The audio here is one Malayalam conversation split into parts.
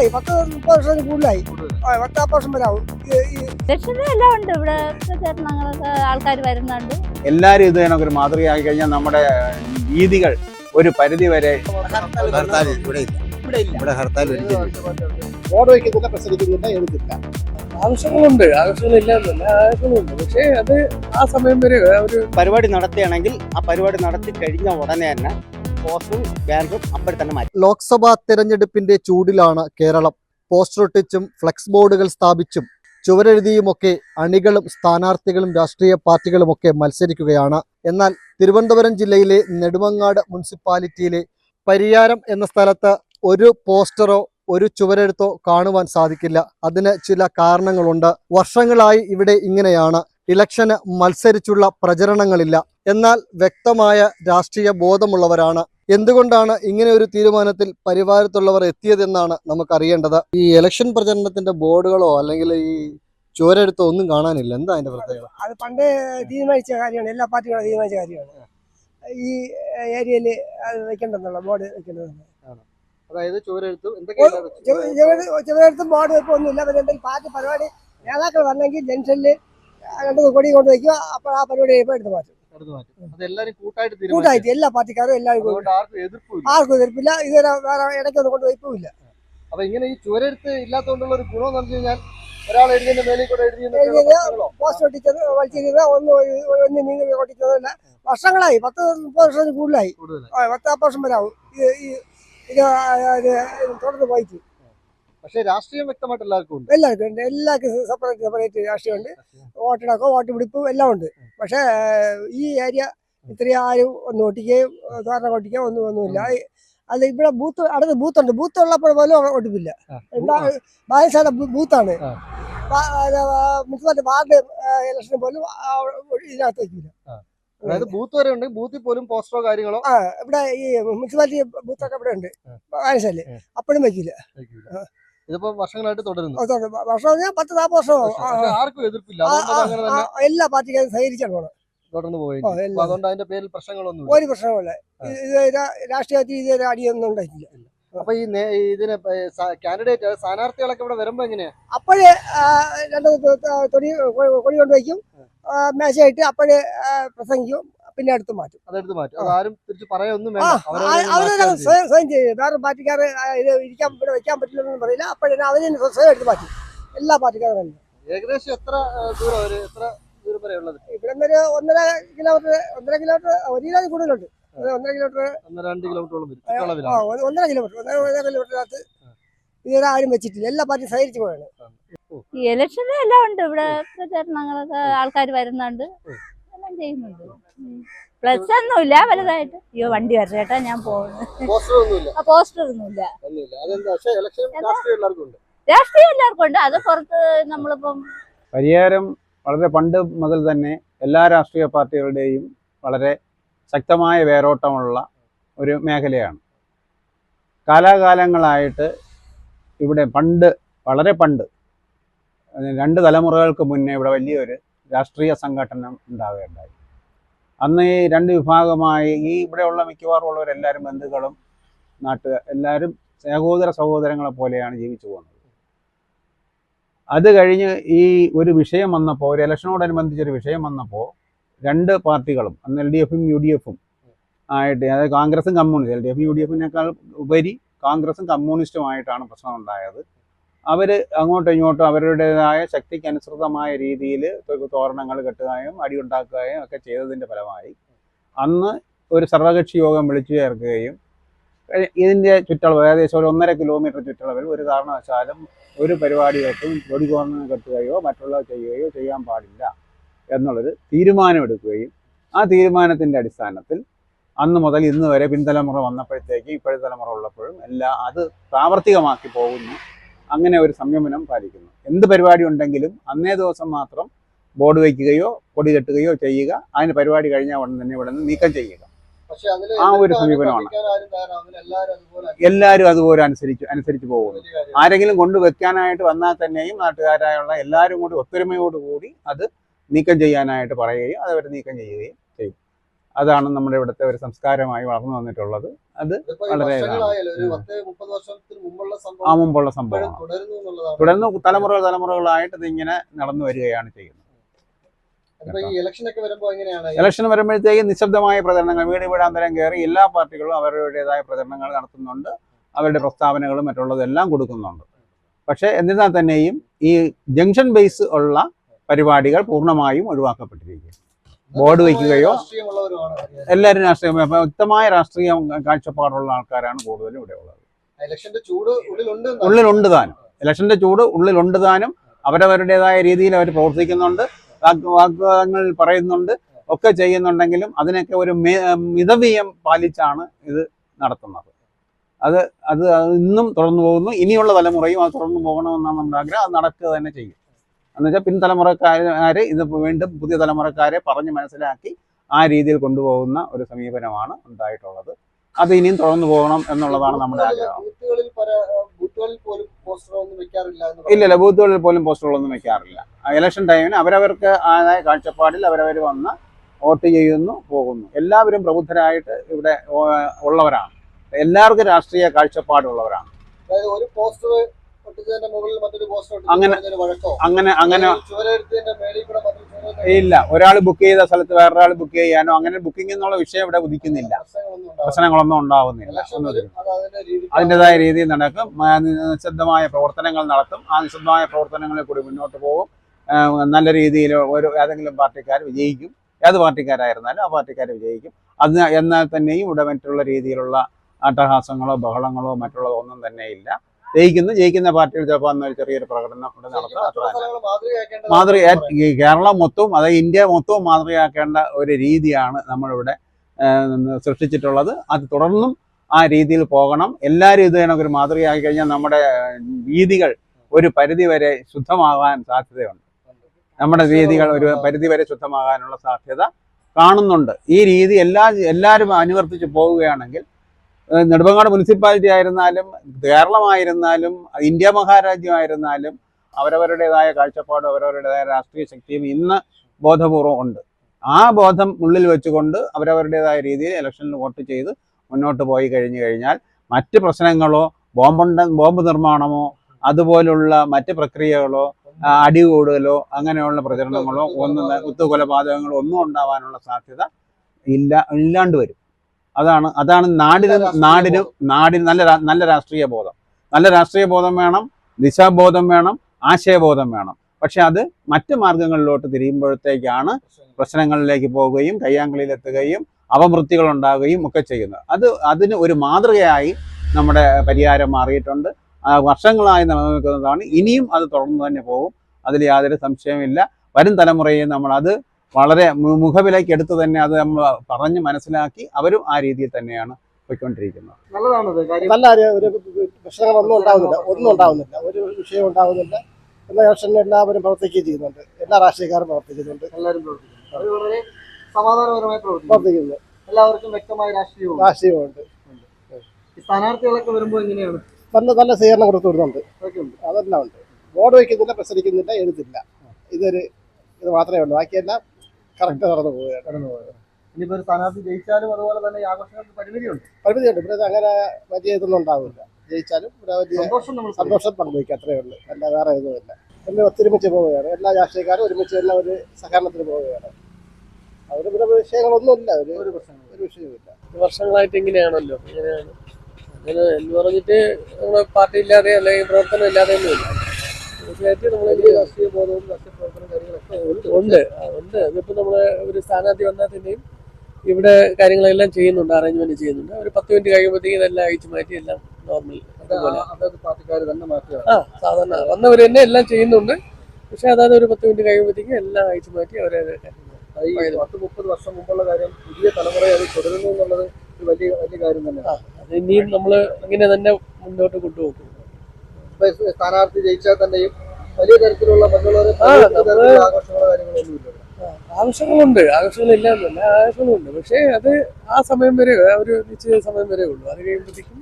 വർഷങ്ങളായി പത്ത് മുപ്പത് വർഷം കൂടുതലായി. പത്ത് നാൽപ്പത് വർഷം വരെ ആവും ഈ- ഈ ലക്ഷ്യത എല്ലാം ഉണ്ട് ഇവിടെ. ആൾക്കാർ വരുന്നുണ്ട്. എല്ലാരും ഇത് കണക്ക് ഒരു മാതൃകയാക്കി കഴിഞ്ഞാൽ നമ്മുടെ രീതികൾ ഒരു പരിധി വരെ ഹർത്താൽ ഇവിടെ ഹർത്താൽ ഒരിക്കലും ബോർഡ് വയ്ക്കുന്നില്ല പ്രസരിക്കുന്നില്ല എഴുതില്ല ആവശ്യങ്ങളുണ്ട്. ആവശ്യങ്ങളില്ലാന്നല്ല ആവശ്യങ്ങളുണ്ട്. പക്ഷേ അത് ആ സമയം വരെ ഒരു പരിപാടി നടത്തുകയാണെങ്കിൽ ആ പരിപാടി നടത്തി കഴിഞ്ഞ ഉടനെ തന്നെ പോസ്റ്ററും ബാനറും അപ്പോൾ തന്നെ മാറ്റി. ലോക്സഭാ തെരഞ്ഞെടുപ്പിന്റെ ചൂടിലാണ് കേരളം. പോസ്റ്റർ ഒട്ടിച്ചും ഫ്ലെക്സ് ബോർഡുകൾ സ്ഥാപിച്ചും ചുവരെഴുതിയുമൊക്കെ അണികളും സ്ഥാനാർത്ഥികളും രാഷ്ട്രീയ പാർട്ടികളുമൊക്കെ മത്സരിക്കുകയാണ്. എന്നാൽ തിരുവനന്തപുരം ജില്ലയിലെ നെടുമങ്ങാട് മുനിസിപ്പാലിറ്റിയിലെ പരിയാരം എന്ന സ്ഥലത്ത് ഒരു പോസ്റ്ററോ ഒരു ചുവരെഴുത്തോ കാണുവാൻ സാധിക്കില്ല. അതിന് ചില കാരണങ്ങളുണ്ട്. വർഷങ്ങളായി ഇവിടെ ഇങ്ങനെയാണ്. ഇലക്ഷന് മത്സരിച്ചുള്ള പ്രചരണങ്ങളില്ല. എന്നാൽ വ്യക്തമായ രാഷ്ട്രീയ ബോധമുള്ളവരാണ്. എന്തുകൊണ്ടാണ് ഇങ്ങനെ ഒരു തീരുമാനത്തിൽ പരിവാരത്തുള്ളവർ എത്തിയതെന്നാണ് നമുക്കറിയേണ്ടത്. ഈ ഇലക്ഷൻ പ്രചരണത്തിന്റെ ബോർഡുകളോ അല്ലെങ്കിൽ ഈ ചുവരെഴുത്തോ ഒന്നും കാണാനില്ല. എന്താ അതിന്റെ പ്രത്യേകത? അത് പണ്ട് തീരുമാനിച്ച കാര്യമാണ്. എല്ലാ പാർട്ടികളും തീരുമാനിച്ച കാര്യമാണ്. ഈ ഏരിയയിൽ അത് വെക്കണ്ടെന്നുള്ള ബോർഡ് വെക്കേണ്ടതാണ് അതായത് ചുവരെഴുത്തും ചെറുതും ബോർഡ് വെപ്പം ഒന്നുമില്ല. പിന്നെ എന്തെങ്കിലും പാർട്ടി പരിപാടി നേതാക്കൾ വന്നെങ്കിൽ ജംഗ്ഷനിൽ രണ്ടു കൊടി കൊണ്ട് വയ്ക്കുക അപ്പോൾ ആ പരിപാടി കഴിയുമ്പോൾ എടുത്ത് മാറ്റും. കൂട്ടായിട്ട് എല്ലാ പാർട്ടിക്കാരും എല്ലാവരും. ആർക്കും എതിർപ്പില്ല. ഇതുവരെ വേറെ ഇടയ്ക്കൊന്നും കൊണ്ട് വയ്പ്പില്ല അപ്പൊ ഇങ്ങനെ ഈ ചുവരെടുത്ത് ഇല്ലാത്തതുകൊണ്ടുള്ള ഒരു ഗുണം എന്ന് പറഞ്ഞു കഴിഞ്ഞാൽ ഒരാൾ എഴുതിയതിന്റെ മേലിൽ കൂടെ എഴുതി എഴുതിയത് പോസ്റ്റ് ഒട്ടിച്ചത് വലിച്ചിരുന്നത് ഒന്ന് ഒന്ന് നീങ്ങി ഒട്ടിച്ചതല്ല വർഷങ്ങളായി. പത്ത് മുപ്പത് വർഷത്തിന് കൂടുതലായി. ആ, പത്ത് നാൽപ്പത് വർഷം വരാവും ഇത് ഈ ഇത് ആ, തുടർന്ന് പോയിട്ട് പക്ഷെ രാഷ്ട്രീയം വ്യക്തമായിട്ട് എല്ലാവർക്കും ഉണ്ട്. എല്ലാവർക്കും ഉണ്ട്. എല്ലാവർക്കും സെപ്പറേറ്റ് സെപ്പറേറ്റ് രാഷ്ട്രീയമുണ്ട്. വോട്ടിടക്കം വോട്ട് പിടിപ്പും എല്ലാം ഉണ്ട്. പക്ഷേ ഈ ഏരിയ ഇത്രയും ആരും ഒന്നും ഒട്ടിക്കുകയും ധാരണ ഒട്ടിക്കുകയോ ഒന്നും ഒന്നുമില്ല. അല്ല അത് ഇവിടെ ബൂത്ത് അടുത്ത് ബൂത്തുണ്ട്. ബൂത്ത് ഉള്ളപ്പോൾ പോലും ഒട്ടിപ്പില്ല ബാലസാറിന്റെ ബൂത്താണ്. മുഖ്യമന്ത്രി മുനിസിപ്പാലിറ്റി വാർഡ് ഇലക്ഷന് പോലും ഇതിനകത്ത് വയ്ക്കില്ല അതായത് ബൂത്ത് വരെ ഉണ്ട്. ബൂത്തിൽ പോലും പോസ്റ്ററോ കാര്യങ്ങളോ? ആ ഇവിടെ ഈ മുനിസിപ്പാലിറ്റി ബൂത്തൊക്കെ ഇവിടെ ഉണ്ട്. വായനശാലി അപ്പോഴും വെക്കില്ല ഇതിപ്പോ വർഷങ്ങളായിട്ട് തുടരുന്നു. വർഷം പത്ത് നാൽപ്പത് വർഷം ആർക്കും എതിർപ്പില്ല. എല്ലാ പാർട്ടിക്കാരും സഹകരിച്ചാണ് തുടർന്നു പോയി അതുകൊണ്ട് അതിന്റെ പേരിൽ പ്രശ്നങ്ങളൊന്നും ഒരു പ്രശ്നമല്ല ഇത് ഇത് രാ- രാഷ്ട്രീയത്തിൽ ഇതുവരെ അടിയൊന്നും ഉണ്ടായിട്ടില്ല. അപ്പൊ ഈ ഇതിന് കാൻഡിഡേറ്റ് സ്ഥാനാർത്ഥികളൊക്കെ ഇവിടെ വരുമ്പോ എങ്ങനെയാ? അപ്പോഴേ രണ്ട് തൊടി കൊടി കൊണ്ടുവയ്ക്കും. മേശയായിട്ട് അപ്പോഴേ പ്രസംഗിക്കും. പിന്നെ അടുത്ത് മാറ്റും. അതെടുത്ത് മാറ്റും. ആരും തിരിച്ച് പറയാനൊന്നും. സ്വയം സ്വയം ചെയ്യും. വേറെ പാർട്ടിക്കാർ ഇത് ഇരിക്കാൻ ഇവിടെ വെക്കാൻ പറ്റില്ലെന്നൊന്നും പറയില്ല. അപ്പോഴേ അവരെ സ്വയം എടുത്ത് മാറ്റും. എല്ലാ പാർട്ടിക്കാരും തന്നെ. ഏകദേശം എത്ര ദൂരം എത്ര ദൂരം വരെ ഉള്ളത്? ഇവിടെ ഒരു ഒന്നര കിലോമീറ്റർ ഒന്നര കിലോമീറ്റർ ഒരു കിലോ കൂടുതലുണ്ട് ഒന്നര കിലോമീറ്റർ രണ്ട് കിലോമീറ്ററോളം ഒന്നര കിലോമീറ്റർ ഒന്നര ഒന്നര കിലോമീറ്ററിനകത്ത് ഇതുവരെ ആരും വെച്ചിട്ടില്ല. എല്ലാ പാർട്ടി സഹകരിച്ചു പോയാണ് ഈ ഇലക്ഷത എല്ലാം ഉണ്ട്. ഇവിടെ പ്രചരണങ്ങളൊക്കെ ആൾക്കാർ വരുന്നുണ്ട്. എല്ലാം ചെയ്യുന്നുണ്ട്. പ്ലസ് ഒന്നുമില്ല വലുതായിട്ട്. അയ്യോ വണ്ടി വരട്ടെ ചേട്ടാ ഞാൻ പോകുന്നു. പോസ്റ്റർ ഒന്നുമില്ല. രാഷ്ട്രീയം എല്ലാവർക്കും ഉണ്ട്. അത് പുറത്ത് നമ്മളിപ്പം പരിഹാരം വളരെ പണ്ട് മുതൽ തന്നെ എല്ലാ രാഷ്ട്രീയ പാർട്ടികളുടെയും വളരെ ശക്തമായ വേരോട്ടമുള്ള ഒരു മേഖലയാണ്. കാലാകാലങ്ങളായിട്ട് ഇവിടെ പണ്ട് വളരെ പണ്ട് രണ്ട് തലമുറകൾക്ക് മുന്നേ ഇവിടെ വലിയൊരു രാഷ്ട്രീയ സംഘടന ഉണ്ടാവുകയുണ്ടായി. അന്ന് ഈ രണ്ട് വിഭാഗമായി ഈ ഇവിടെയുള്ള മിക്കവാറും ഉള്ളവരെല്ലാവരും ബന്ധുക്കളും നാട്ടുകാർ എല്ലാവരും സഹോദര സഹോദരങ്ങളെ പോലെയാണ് ജീവിച്ചു പോകുന്നത്. അത് കഴിഞ്ഞ് ഈ ഒരു വിഷയം വന്നപ്പോൾ ഒരു ഇലക്ഷനോടനുബന്ധിച്ചൊരു വിഷയം വന്നപ്പോൾ രണ്ട് പാർട്ടികളും അന്ന് എൽ ഡി എഫും യു ഡി എഫും ആയിട്ട് അതായത് കോൺഗ്രസും കമ്മ്യൂണിസ്റ്റും എൽ ഡി എഫും യു ഡി എഫിനേക്കാൾ ഉപരി കോൺഗ്രസും കമ്മ്യൂണിസ്റ്റുമായിട്ടാണ് പ്രശ്നം ഉണ്ടായത് അവർ അങ്ങോട്ടും ഇങ്ങോട്ടും അവരുടേതായ ശക്തിക്ക് അനുസൃതമായ രീതിയിൽ തോരണങ്ങൾ കെട്ടുകയും അടിയുണ്ടാക്കുകയും ഒക്കെ ചെയ്തതിന്റെ ഫലമായി അന്ന് ഒരു സർവകക്ഷി യോഗം വിളിച്ചു ചേർക്കുകയും ഇതിന്റെ ചുറ്റളവ് ഏകദേശം ഒരു ഒന്നര കിലോമീറ്റർ ചുറ്റളവിൽ ഒരു കാരണവശാലും ഒരു പരിപാടികൾക്കും കൊടികോർന്ന് കെട്ടുകയോ മറ്റുള്ളവ ചെയ്യുകയോ ചെയ്യാൻ പാടില്ല എന്നുള്ളൊരു തീരുമാനമെടുക്കുകയും ആ തീരുമാനത്തിന്റെ അടിസ്ഥാനത്തിൽ അന്ന് മുതൽ ഇന്ന് വരെ പിൻതലമുറ വന്നപ്പോഴത്തേക്ക് ഇപ്പോഴത്തെ തലമുറ ഉള്ളപ്പോഴും എല്ലാം അത് പ്രാവർത്തികമാക്കി പോകുന്നു. അങ്ങനെ ഒരു സംയമനം പാലിക്കുന്നു. എന്ത് പരിപാടി ഉണ്ടെങ്കിലും അന്നേ ദിവസം മാത്രം ബോർഡ് വയ്ക്കുകയോ കൊടി കെട്ടുകയോ ചെയ്യുക. അതിന് പരിപാടി കഴിഞ്ഞാൽ ഉടൻ തന്നെ ഇവിടെ നിന്ന് നീക്കം ചെയ്യുക. ആ ഒരു സമീപനമാണ്. എല്ലാവരും അതുപോലെ അനുസരിച്ച് അനുസരിച്ച് പോകുന്നു. ആരെങ്കിലും കൊണ്ട് കൊണ്ടുവെക്കാനായിട്ട് വന്നാൽ തന്നെയും നാട്ടുകാരായുള്ള എല്ലാവരും കൂടി ഒത്തൊരുമയോടുകൂടി അത് നീക്കം ചെയ്യാനായിട്ട് പറയുകയും അത് അവർ നീക്കം ചെയ്യുകയും ചെയ്യും അതാണ് നമ്മുടെ ഇവിടുത്തെ ഒരു സംസ്കാരമായി വളർന്നു വന്നിട്ടുള്ളത്. അത് വളരെ ആ മുമ്പുള്ള സംഭവം തുടർന്ന് തലമുറകൾ തലമുറകളായിട്ട് ഇങ്ങനെ നടന്നു വരികയാണ് ചെയ്യുന്നത്. ഇലക്ഷൻ വരുമ്പോഴത്തേക്ക് നിശബ്ദമായ പ്രചരണങ്ങൾ വീട് വീടാന്തരം കയറി എല്ലാ പാർട്ടികളും അവരുടേതായ പ്രചരണങ്ങൾ നടത്തുന്നുണ്ട്. അവരുടെ പ്രസ്താവനകളും മറ്റുള്ളതെല്ലാം കൊടുക്കുന്നുണ്ട്. പക്ഷേ എന്നിരുന്നാൽ തന്നെയും ഈ ജംഗ്ഷൻ ബേസ് ഉള്ള പരിപാടികൾ പൂർണമായും ഒഴിവാക്കപ്പെട്ടിരിക്കും ബോർഡ് വയ്ക്കുകയോ എല്ലാവരും രാഷ്ട്രീയം വ്യക്തമായ രാഷ്ട്രീയ കാഴ്ചപ്പാടുള്ള ആൾക്കാരാണ് കൂടുതലും ഇവിടെ ഉള്ളത്. ഇലക്ഷന്റെ ചൂട് ഉള്ളിലുണ്ട് താനും. ഇലക്ഷന്റെ ചൂട് ഉള്ളിലുണ്ട് താനും. അവരവരുടേതായ രീതിയിൽ അവർ പ്രവർത്തിക്കുന്നുണ്ട്. വാഗ് വാഗ്വാദങ്ങൾ പറയുന്നുണ്ട്. ഒക്കെ ചെയ്യുന്നുണ്ടെങ്കിലും അതിനൊക്കെ ഒരു മിതവ്യം മിതവ്യയം പാലിച്ചാണ് ഇത് നടത്തുന്നത്. അത് അത് ഇന്നും തുടർന്നു പോകുന്നു. ഇനിയുള്ള തലമുറയും അത് തുടർന്നു പോകണമെന്നാണ് നമ്മുടെ ആഗ്രഹം. അത് നടക്കുക തന്നെ ചെയ്യും. എന്നുവെച്ചാൽ പിൻതലമുറക്കാരെ ഇത് വീണ്ടും പുതിയ തലമുറക്കാരെ പറഞ്ഞ് മനസ്സിലാക്കി ആ രീതിയിൽ കൊണ്ടുപോകുന്ന ഒരു സമീപനമാണ് ഉണ്ടായിട്ടുള്ളത്. അത് ഇനിയും തുടർന്നു പോകണം എന്നുള്ളതാണ് നമ്മുടെ ആഗ്രഹം. ഇല്ല ഇല്ല ബൂത്തുകളിൽ പോലും എന്ന് പോസ്റ്ററുകളൊന്നും വെക്കാറില്ല. ഇലക്ഷൻ ടൈമിന് അവരവർക്ക് ആയ കാഴ്ചപ്പാടിൽ അവരവർ വന്ന് വോട്ട് ചെയ്യുന്നു പോകുന്നു. എല്ലാവരും പ്രബുദ്ധരായിട്ട് ഇവിടെ ഉള്ളവരാണ്. എല്ലാവർക്കും രാഷ്ട്രീയ കാഴ്ചപ്പാടുള്ളവരാണ്. ഒരു പോസ്റ്റർ അങ്ങനെ- അങ്ങനെ അങ്ങനെ ഇല്ല. ഒരാൾ ബുക്ക് ചെയ്ത സ്ഥലത്ത് വേറൊരാൾ ബുക്ക് ചെയ്യാനോ അങ്ങനെ ബുക്കിംഗ് എന്നുള്ള വിഷയം ഇവിടെ ഉദിക്കുന്നില്ല. പ്രശ്നങ്ങളൊന്നും ഉണ്ടാവുന്നില്ല. അതിന്റെതായ രീതിയിൽ നടക്കും. നിശബ്ദമായ പ്രവർത്തനങ്ങൾ നടത്തും. ആ നിശബ്ദമായ പ്രവർത്തനങ്ങളിൽ കൂടി മുന്നോട്ട് പോകും. നല്ല രീതിയിൽ ഒരു ഏതെങ്കിലും പാർട്ടിക്കാർ വിജയിക്കും. ഏത് പാർട്ടിക്കാരായിരുന്നാലും ആ പാർട്ടിക്കാർ വിജയിക്കും. അത് എന്നാൽ തന്നെയും ഇവിടെ മറ്റുള്ള രീതിയിലുള്ള അട്ടഹാസങ്ങളോ ബഹളങ്ങളോ മറ്റുള്ളതോ ഒന്നും തന്നെ ഇല്ല ജയിക്കുന്നു ജയിക്കുന്ന പാർട്ടികൾ ചിലപ്പോൾ അന്ന് ഒരു ചെറിയൊരു പ്രകടനം കൊണ്ട് നടത്തുക. മാതൃക ഈ കേരളം മൊത്തവും അതായത് ഇന്ത്യ മൊത്തവും മാതൃകയാക്കേണ്ട ഒരു രീതിയാണ് നമ്മളിവിടെ സൃഷ്ടിച്ചിട്ടുള്ളത്. അത് തുടർന്നും ആ രീതിയിൽ പോകണം. എല്ലാവരും ഇത് തന്നെ ഒരു മാതൃകയാക്കി കഴിഞ്ഞാൽ നമ്മുടെ വീതികൾ ഒരു പരിധി വരെ ശുദ്ധമാകാൻ സാധ്യതയുണ്ട്. നമ്മുടെ രീതികൾ ഒരു പരിധി വരെ ശുദ്ധമാകാനുള്ള സാധ്യത കാണുന്നുണ്ട്. ഈ രീതി എല്ലാ എല്ലാവരും അനുവർത്തിച്ച് പോവുകയാണെങ്കിൽ ഏഹ് നെടുമങ്ങാട് മുനിസിപ്പാലിറ്റി ആയിരുന്നാലും കേരളമായിരുന്നാലും ഇന്ത്യ മഹാരാജ്യമായിരുന്നാലും അവരവരുടേതായ കാഴ്ചപ്പാടും അവരവരുടേതായ രാഷ്ട്രീയ ശക്തിയും ഇന്ന് ബോധപൂർവം ഉണ്ട്. ആ ബോധം ഉള്ളിൽ വെച്ചുകൊണ്ട് അവരവരുടേതായ രീതിയിൽ ഇലക്ഷനിൽ വോട്ട് ചെയ്ത് മുന്നോട്ട് പോയി കഴിഞ്ഞു കഴിഞ്ഞാൽ മറ്റ് പ്രശ്നങ്ങളോ ബോംബുണ്ട ബോംബ് നിർമ്മാണമോ അതുപോലുള്ള മറ്റ് പ്രക്രിയകളോ അടി കൂടുതലോ അങ്ങനെയുള്ള പ്രചരണങ്ങളോ ഒന്നും കുത്തുകൊലപാതകങ്ങളോ ഒന്നും ഉണ്ടാവാനുള്ള സാധ്യത ഇല്ല ഇല്ലാണ്ട് വരും. അതാണ് അതാണ് നാടിന് നാടിന് നാടിന് നല്ല നല്ല രാഷ്ട്രീയ ബോധം. നല്ല രാഷ്ട്രീയ ബോധം വേണം ദിശാബോധം വേണം ആശയബോധം വേണം. പക്ഷെ അത് മറ്റു മാർഗങ്ങളിലോട്ട് തിരിയുമ്പോഴത്തേക്കാണ് പ്രശ്നങ്ങളിലേക്ക് പോവുകയും കയ്യാങ്കളിയിലെത്തുകയും അപമൃത്തികൾ ഉണ്ടാവുകയും ഒക്കെ ചെയ്യുന്നത്. അത് അതിന് ഒരു മാതൃകയായി നമ്മുടെ പരിഹാരം മാറിയിട്ടുണ്ട്. ആ, വർഷങ്ങളായി നിലനിൽക്കുന്നതാണ്. ഇനിയും അത് തുടർന്ന് തന്നെ പോകും. അതിൽ യാതൊരു സംശയമില്ല വരും തലമുറയെ നമ്മൾ അത് വളരെ മുഖവിലേക്ക് എടുത്ത് തന്നെ അത് നമ്മൾ പറഞ്ഞ് മനസ്സിലാക്കി അവരും ആ രീതിയിൽ തന്നെയാണ് പോയിക്കൊണ്ടിരിക്കുന്നത്. നല്ലതാണത്. നല്ല ഒരു- ഒരു പ്രശ്നങ്ങളൊന്നും ഉണ്ടാവുന്നില്ല. ഒന്നും ഉണ്ടാവുന്നില്ല. ഒരു വിഷയം ഉണ്ടാവുന്നില്ല. എല്ലാ ഇലക്ഷനിലും എല്ലാവരും പ്രവർത്തിക്കുകയും ചെയ്യുന്നുണ്ട്. എല്ലാ രാഷ്ട്രീയക്കാരും പ്രവർത്തിക്കുന്നുണ്ട്. എല്ലാവരും വളരെ സമാധാനപരമായി പ്രവർത്തിക്കുന്നു. എല്ലാവർക്കും വ്യക്തമായ രാഷ്ട്രീയവും രാഷ്ട്രീയമുണ്ട് ഈ സ്ഥാനാർത്ഥികളൊക്കെ വരുമ്പോൾ എങ്ങനെയാണ്? നല്ല നല്ല സ്വീകരണം കൊടുത്തു വിടുന്നുണ്ട്. അതെല്ലാം ഉണ്ട്. ബോർഡ് വയ്ക്കുന്നില്ല പ്രസരിക്കുന്നില്ല എഴുതില്ല ഇതൊരു ഇത് മാത്രമേ ഉള്ളൂ. ബാക്കിയെല്ലാം കറക്റ്റ് നടന്നു പോവുകയാണ് കടന്നു പോയത് ഇനിയിപ്പോ ഒരു സ്ഥാനാർത്ഥി ജയിച്ചാലും അതുപോലെ തന്നെ ഈ ആഘോഷങ്ങൾക്ക് പരിമിതിയുണ്ട്. പരിമിതിയുണ്ട്. ഇവിടെ അങ്ങനെ വലിയ ഇതൊന്നും ഉണ്ടാവില്ല. ജയിച്ചാലും ഇവിടെ വലിയ സന്തോഷം നമ്മൾ സന്തോഷം പങ്കുവയ്ക്കുക അത്രയേ ഉള്ളൂ. അല്ല വേറെ ഇതുമില്ല. എല്ലാം ഒത്തൊരുമിച്ച് പോവുകയാണ്. എല്ലാ രാഷ്ട്രീയക്കാരും ഒരുമിച്ച് എല്ലാം ഒരു സഹകരണത്തിന് പോവുകയാണ്. അവിടെ ഇവിടെ വിഷയങ്ങളൊന്നുമില്ല. ഒരു ഒരു പ്രശ്നങ്ങളും ഒരു വിഷയമില്ല വർഷങ്ങളായിട്ട് ഇങ്ങനെയാണല്ലോ. ഇങ്ങനെയാണ് അങ്ങനെ എന്ന് പറഞ്ഞിട്ട് നമ്മുടെ പാർട്ടി ഇല്ലാതെ അല്ലെങ്കിൽ പ്രവർത്തനം ഇല്ലാതെ ഒന്നുമില്ല ഉണ്ട്. ഉണ്ട്. അതിപ്പോ നമ്മൾ ഒരു സ്ഥാനാർത്ഥി വന്നാൽ തന്നെയും ഇവിടെ കാര്യങ്ങളെല്ലാം ചെയ്യുന്നുണ്ട് അറേഞ്ച്മെന്റ് ചെയ്യുന്നുണ്ട്. ഒരു പത്ത് മിനിറ്റ് കഴിയുമ്പോഴത്തേക്ക് ഇതെല്ലാം അയച്ചു മാറ്റി എല്ലാം നോർമൽ ആ സാധാരണ വന്നവർ തന്നെ എല്ലാം ചെയ്യുന്നുണ്ട്. പക്ഷെ അതായത് ഒരു പത്ത് മിനിറ്റ് കഴിയുമ്പോഴത്തേക്ക് എല്ലാം അയച്ചു മാറ്റി അവരെ അത് ഈ പത്ത് മുപ്പത് വർഷം മുമ്പുള്ള കാര്യം പുതിയ തലമുറയെ അത് തുടരുന്നു എന്നുള്ളത് ഒരു വലിയ വലിയ കാര്യം തന്നെയാണ്. അത് ഇനിയും നമ്മൾ ഇങ്ങനെ തന്നെ മുന്നോട്ട് കൊണ്ടുപോകും. ഇപ്പൊ സ്ഥാനാർത്ഥി ജയിച്ചാൽ തന്നെയും വലിയ തരത്തിലുള്ള ആവശ്യങ്ങളുണ്ട്. ആവശ്യങ്ങളില്ല എന്നല്ല ആവശ്യങ്ങളുണ്ട്. പക്ഷേ അത് ആ സമയം വരെ ഒരു നിശ്ചിത സമയം വരെ ഉള്ളൂ. അത് കഴിയുമ്പോഴത്തേക്കും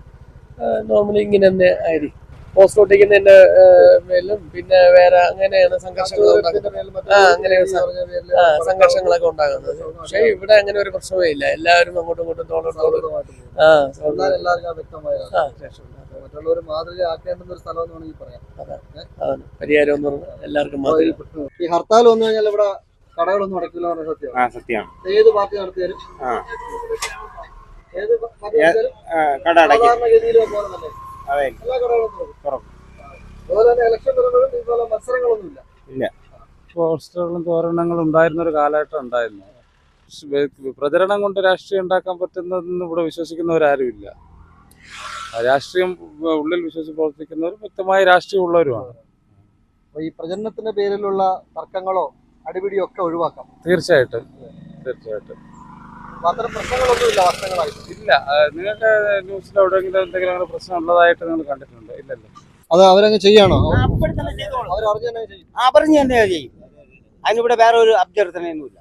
നോർമലി ഇങ്ങനെ തന്നെ ആയിരിക്കും. പോസ്റ്റ് ഒട്ടിക്കുന്നതിന്റെ മേലും പിന്നെ വേറെ അങ്ങനെയാണ് സംഘർഷങ്ങൾ ആ, അങ്ങനെ സംഘർഷങ്ങളൊക്കെ ഉണ്ടാകുന്നത്. പക്ഷേ ഇവിടെ അങ്ങനെ ഒരു പ്രശ്നമേ ഇല്ല. എല്ലാവരും അങ്ങോട്ടും ഇങ്ങോട്ടും തോളോട് തോൾ. ആ ആ, രക്ഷപ്പെട്ടു. മറ്റുള്ളവർ മാതൃകയാക്കേണ്ടുന്ന ഒരു സ്ഥലം എന്ന് വേണമെങ്കിൽ പറയാം. പരിഹാരം എന്ന് പറഞ്ഞാൽ എല്ലാവർക്കും മാതൃക. ഈ ഹർത്താൽ വന്നു കഴിഞ്ഞാൽ ഇവിടെ കടകളൊന്നും ആ സത്യമാണ്. ഏത് പാർട്ടി നടത്തിയാലും? ആ. ഏത് പാർട്ടി ഏ- നടത്തിയാലും? കട അടയ്ക്കും. സാധാരണഗതിയിൽ പോലെ തന്നെ അതെ. എല്ലാ കടകളും തുറക്കും. തുറക്കും. അതുപോലെ തന്നെ ഇലക്ഷൻ വരുമ്പോഴും ഇതുപോലെ മത്സരങ്ങളൊന്നുമില്ല. പോസ്റ്ററുകളും തോരണങ്ങളും ഉണ്ടായിരുന്ന ഒരു കാലഘട്ടം ഉണ്ടായിരുന്നു. പ്രചരണം കൊണ്ട് രാഷ്ട്രീയം ഉണ്ടാക്കാൻ പറ്റുന്നതെന്ന് ഇവിടെ വിശ്വസിക്കുന്നവരാരുമില്ല രാഷ്ട്രീയം ഉള്ളിൽ വിശ്വസിച്ച് പ്രവർത്തിക്കുന്നവരും വ്യക്തമായ രാഷ്ട്രീയമുള്ളവരുമാണ്. അപ്പൊ ഈ പ്രചരണത്തിന്റെ പേരിലുള്ള തർക്കങ്ങളോ അടിപിടിയോ ഒക്കെ ഒഴിവാക്കാം. തീർച്ചയായിട്ടും തീർച്ചയായിട്ടും. അത്തരം പ്രശ്നങ്ങളൊന്നുമില്ല വർഷങ്ങളായിട്ട് ഇല്ല നിങ്ങൾക്ക് ന്യൂസിൽ എവിടെയെങ്കിലും എന്തെങ്കിലും അങ്ങനെ പ്രശ്നം ഉള്ളതായിട്ട് നിങ്ങൾ കണ്ടിട്ടുണ്ട് ഇല്ലല്ലോ. അത് അവരങ്ങ് ചെയ്യാണോ? തന്നെ ചെയ്തോളും. അവരറിഞ്ഞു തന്നെ ചെയ്യും. അതിനിവിടെ വേറെ ഒരു അഭ്യർത്ഥനയൊന്നുമില്ല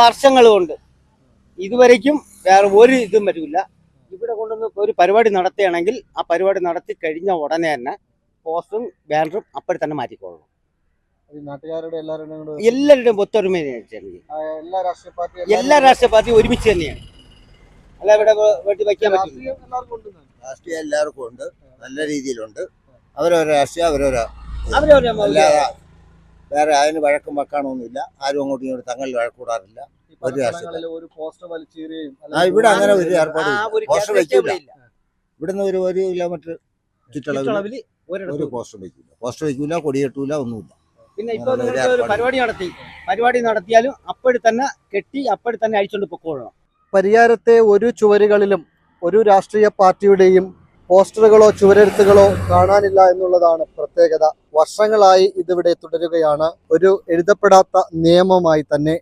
വർഷങ്ങൾ കൊണ്ട് ഇതുവരേക്കും വേറെ ഒരു ഇതും വരില്ല. ഇവിടെ കൊണ്ടുവന്ന് ഒരു പരിപാടി നടത്തുകയാണെങ്കിൽ ആ പരിപാടി നടത്തി കഴിഞ്ഞ ഉടനെ തന്നെ പോസ്റ്ററും ബാനറും അപ്പോഴെ തന്നെ മാറ്റിക്കൊള്ളണം ഈ നാട്ടുകാരുടെ എല്ലാവരുടെയും ആ, എല്ലാ രാഷ്ട്രീയ പാർട്ടി എല്ലാ രാഷ്ട്രീയ പാർട്ടിയും ഒരുമിച്ച് തന്നെയാണ്. അല്ല ഇവിടെ വെട്ടി വയ്ക്കാൻ പറ്റില്ല. രാഷ്ട്രീയം എല്ലാവർക്കും ഉണ്ട് രാഷ്ട്രീയം എല്ലാവർക്കും ഉണ്ട്. നല്ല രീതിയിലുണ്ട്. അവരവരെ രാഷ്ട്രീയം അവരവരെ അവരവരെ വേറെ അതിന് വഴക്കും വെക്കാനൊന്നുമില്ല. ആരും അങ്ങോട്ടും ഇങ്ങോട്ടും തങ്ങളിൽ വഴക്കൂടാറില്ല ഒരു രാഷ്ട്രീയ ഒരു പോസ്റ്റർ വലിച്ചീരുകയും ആ ഇവിടെ അങ്ങനെ ഒരു ആ ഒരു പോസ്റ്റർ വെക്കില്ല. ഇവിടെ ഇല്ല. ഇവിടുന്ന് ഒരു ഒരു കിലോമീറ്റർ ചുറ്റളവിൽ ചുറ്റളവിൽ ഒരു ഒരിടത്തും പോസ്റ്റർ വെക്കില്ല. പോസ്റ്റർ വെക്കില്ല കൊടിയെട്ടൂല ഒന്നുമില്ല. പിന്നെ ഇപ്പൊ അങ്ങനെ ഒരു ഒരു ഏർപ്പാടില്ല. പരിപാടി നടത്തി. പരിപാടി നടത്തിയാലും അപ്പോഴി തന്നെ കെട്ടി അപ്പോഴി തന്നെ അഴിച്ചോണ്ട് പൊക്കോളണം പരിയാരത്തെ ഒരു ചുവരുകളിലും ഒരു രാഷ്ട്രീയ പാർട്ടിയുടെയും പോസ്റ്ററുകളോ ചുവരെഴുത്തുകളോ കാണാനില്ല എന്നുള്ളതാണ് പ്രത്യേകത. വർഷങ്ങളായി ഇതിവിടെ തുടരുകയാണ്. ഒരു എഴുതപ്പെടാത്ത നിയമമായി തന്നെ